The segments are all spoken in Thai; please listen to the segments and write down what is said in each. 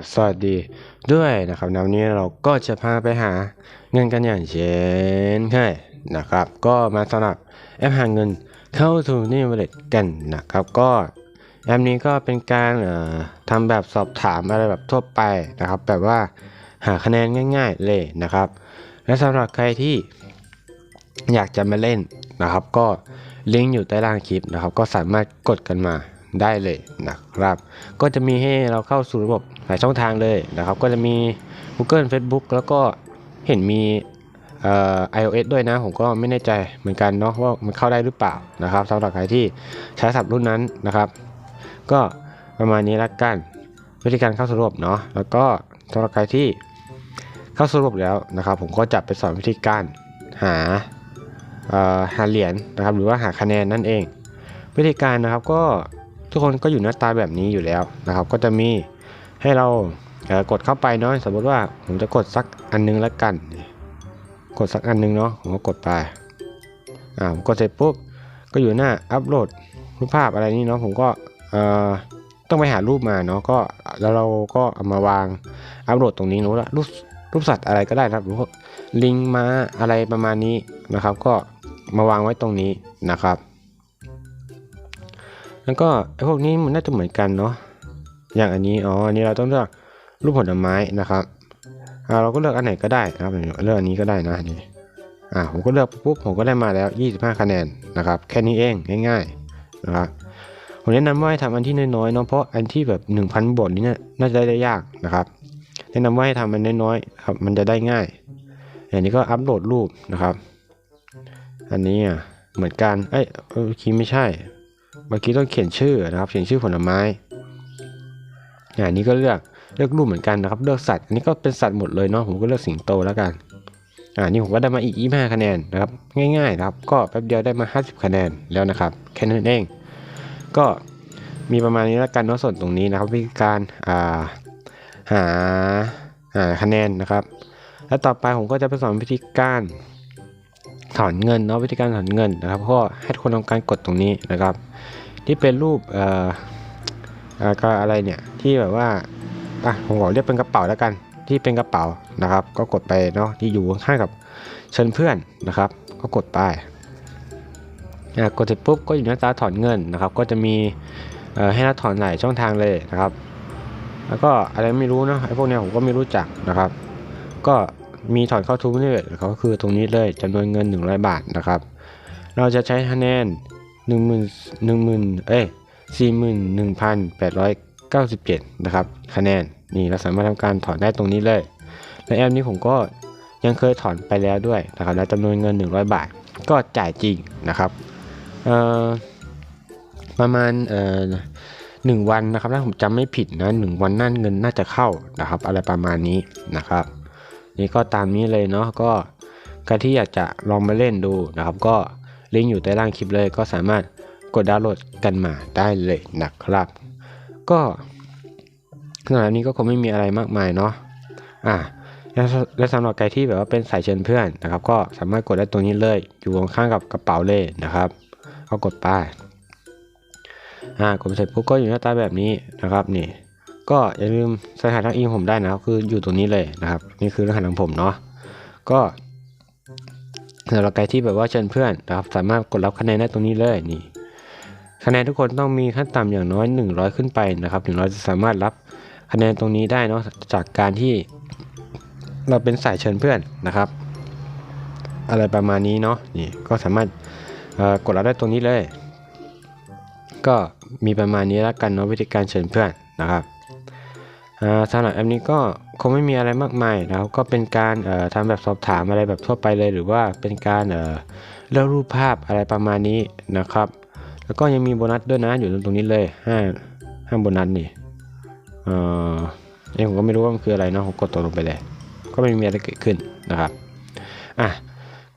ครับ สวัสดีด้วยนะครับในวันนี้เราก็จะพาไปหาเงินกันอย่างเช่นเคยนะครับ ก็มาสำหรับแอปหาเงินเข้าสู่นี่วลตกันนะครับ ก็แอปนี้ก็เป็นการทำแบบสอบถามอะไรแบบทั่วไปนะครับ แบบว่าหาคะแนนง่าย ๆ เลยนะครับ และสำหรับใครที่อยากจะมาเล่นนะครับ ก็ลิงก์อยู่ใต้ล่างคลิปนะครับ ก็สามารถกดกันมา ได้เลยนะครับ ก็จะมีให้เราเข้าสู่ระบบหลายช่องทางเลยนะครับ ก็จะมี Google Facebook แล้วก็เห็นมีเอ่อ iOS ด้วยนะ ผมก็ไม่แน่ใจเหมือนกันเนาะว่ามันเข้าได้หรือเปล่านะครับสำหรับใครที่ใช้สับรุ่นนั้นนะครับ ก็ประมาณนี้ละกันวิธีการเข้าสู่ระบบเนาะแล้วก็สำหรับใครที่เข้าสู่ระบบแล้วนะครับ ผมก็จะไปสอนวิธีการหาหาเหรียญนะครับ หรือว่าหาคะแนนนั่นเอง วิธีการนะครับก็ ทุกคนก็อยู่หน้าตาแบบนี้อยู่แล้วนะครับ ก็จะมีให้เรากดเข้าไปเนาะสมมติว่าผมจะกดสักอันนึงแล้วกัน กดสักอันนึงเนาะผมก็กดไปอ่าผมกดเสร็จปุ๊บก็อยู่หน้าอัปโหลดรูปภาพอะไรนี่เนาะผมก็เอ่อต้องไปหารูปมาเนาะก็แล้วเราก็เอามาวางอัปโหลดตรงนี้เนาะรูปรูปสัตว์อะไรก็ได้นะครับหรือว่าลิงมาอะไรประมาณนี้นะครับ ก็มาวางไว้ตรงนี้นะครับ แล้วก็ไอ้พวกนี้มันน่าจะเหมือนกันเนาะอย่างอันนี้อ๋ออันนี้เราต้องเลือกรูปผลไม้นะครับอ่าเราก็เลือกอันไหนก็ได้นะครับเลือกอันนี้ก็ได้นะนี่อ่าผมก็เลือกปุ๊บผมก็ได้มาแล้ว 25 คะแนนนะครับ แค่นี้เองง่ายๆนะครับผมแนะนำว่าให้ทำอันที่น้อยๆเนาะเพราะอันที่แบบ 1,000 บทนี้เนี่ยน่าจะได้ยากนะครับ แนะนำว่าให้ทำมันน้อยๆครับมันจะได้ง่าย อย่างนี้ก็อัปโหลดรูปนะครับ อันนี้อะเหมือนกันเอ้ยเออคีไม่ใช่ เมื่อกี้ต้องเขียนชื่อนะครับ เขียนชื่อผลไม้อันนี้ก็เลือกเลือกรูปเหมือนกันนะครับ เลือกสัตว์ อันนี้ก็เป็นสัตว์หมดเลยเนาะ ผมก็เลือกสิงโตแล้วกัน อ่า นี่ผมก็ได้มาอีก 25 คะแนนนะครับ ง่ายๆนะครับ ก็แป๊บเดียวได้มา 50 คะแนนแล้วนะครับ แค่นั้นเอง ก็มีประมาณนี้แล้วกันเนาะส่วนตรงนี้นะครับวิธีการอ่าหาหาคะแนนนะครับ แล้วต่อไปผมก็จะไปสอนวิธีการถอนเงินเนาะวิธีการถอนเงินนะครับก็ให้ทุกคนทำการกดตรงนี้นะครับ ที่เป็นรูปเอ่อเอ่อก็อะไรเนี่ยที่แบบว่าอะผมขอเรียกเป็นกระเป๋าแล้วกัน ที่เป็นกระเป๋านะครับ ก็กดไปเนาะที่อยู่ข้างกับเชิญเพื่อนนะครับ ก็กดไปอะกดเสร็จปุ๊บก็อยู่หน้าตาถอนเงินนะครับ ก็จะมีเอ่อให้เราถอนหลายช่องทางเลยนะครับ แล้วก็อะไรไม่รู้เนาะไอ้พวกเนี้ยผมก็ไม่รู้จักนะครับ ก็มีถอนเข้าทุกนี่เขาก็คือตรงนี้เลยจำนวนเงิน 100 บาทนะครับ เราจะใช้คะแนน 1 0 0 0 0 1 0,000เอ้ย41,897นะครับ คะแนนนี่เราสามารถทำการถอนได้ตรงนี้เลย และแอปนี้ผมก็ยังเคยถอนไปแล้วด้วยนะครับและจำนวนเงิน 100 บาท ก็จ่ายจริงนะครับประมาณหนึ่งวันนะครับถ้าผมจำไม่ผิดนะหนึ่งวันนั่นเงินน่าจะเข้านะครับ อะไรประมาณนี้นะครับ นี่ก็ตามนี้เลยเนาะก็ใครที่อยากจะลองมาเล่นดูนะครับ ก็ ลิงก์อยู่ใต้ล่างคลิปเลยก็สามารถกดดาวน์โหลดกันมาได้เลยนะครับ ก็สำหรับนี้ก็คงไม่มีอะไรมากมายเนาะอะและและสำหรับใครที่แบบว่าเป็นสายเชิญเพื่อนนะครับ ก็สามารถกดได้ตรงนี้เลย อยู่ข้างๆกับกระเป๋าเลยนะครับ ก็กดไปอ่ากดเสร็จปุ๊บก็อยู่หน้าตาแบบนี้นะครับนี่ ก็อย่าลืมสถานะอิงผมได้นะครับคืออยู่ตรงนี้เลยนะครับ นี่คือรหัสของผมเนาะก็ สำหรับใครที่แบบว่าเชิญเพื่อนนะครับสามารถกดรับคะแนนได้ตรงนี้เลยนี่ คะแนนทุกคนต้องมีขั้นต่ำอย่างน้อย 100 ขึ้นไปนะครับถึงเราจะสามารถรับคะแนนตรงนี้ได้เนาะจากการที่เราเป็นสายเชิญเพื่อนนะครับ อะไรประมาณนี้เนาะนี่ก็สามารถกดรับได้ตรงนี้เลย ก็มีประมาณนี้แล้วกันเนาะวิธีการเชิญเพื่อนนะครับสำหรับแอปนี้ก็ คงไม่มีอะไรมากมายนะครับก็เป็นการทำแบบสอบถามอะไรแบบทั่วไปเลย หรือว่าเป็นการเอ่อเลือกรูปภาพอะไรประมาณนี้นะครับ แล้วก็ยังมีโบนัสด้วยนะอยู่ตรงนี้เลยห้าห้าโบนัสนี่เออเองผมก็ไม่รู้ว่ามันคืออะไรเนาะผมกดตัวลงไปเลย ก็ไม่มีอะไรเกิดขึ้นนะครับอะ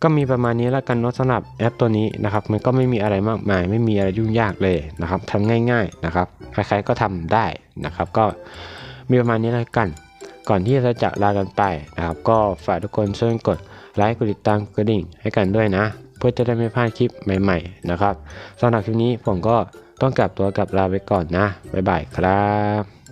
ก็มีประมาณนี้แล้วกันเนาะสำหรับแอปตัวนี้นะครับ มันก็ไม่มีอะไรมากมาย ไม่มีอะไรยุ่งยากเลยนะครับทำง่าย ๆนะครับ ใครๆก็ทำได้นะครับ ก็มีประมาณนี้แล้วกัน ก่อนที่จะจากลากันไปนะครับ ก็ฝากทุกคนช่วยกดไลค์กดติดตามกดกระดิ่งให้กันด้วยนะ เพื่อจะได้ไม่พลาดคลิปใหม่ๆนะครับสำหรับคลิปนี้ผมก็ต้องกลับตัวกลับลาไปก่อนนะบ๊ายบายครับ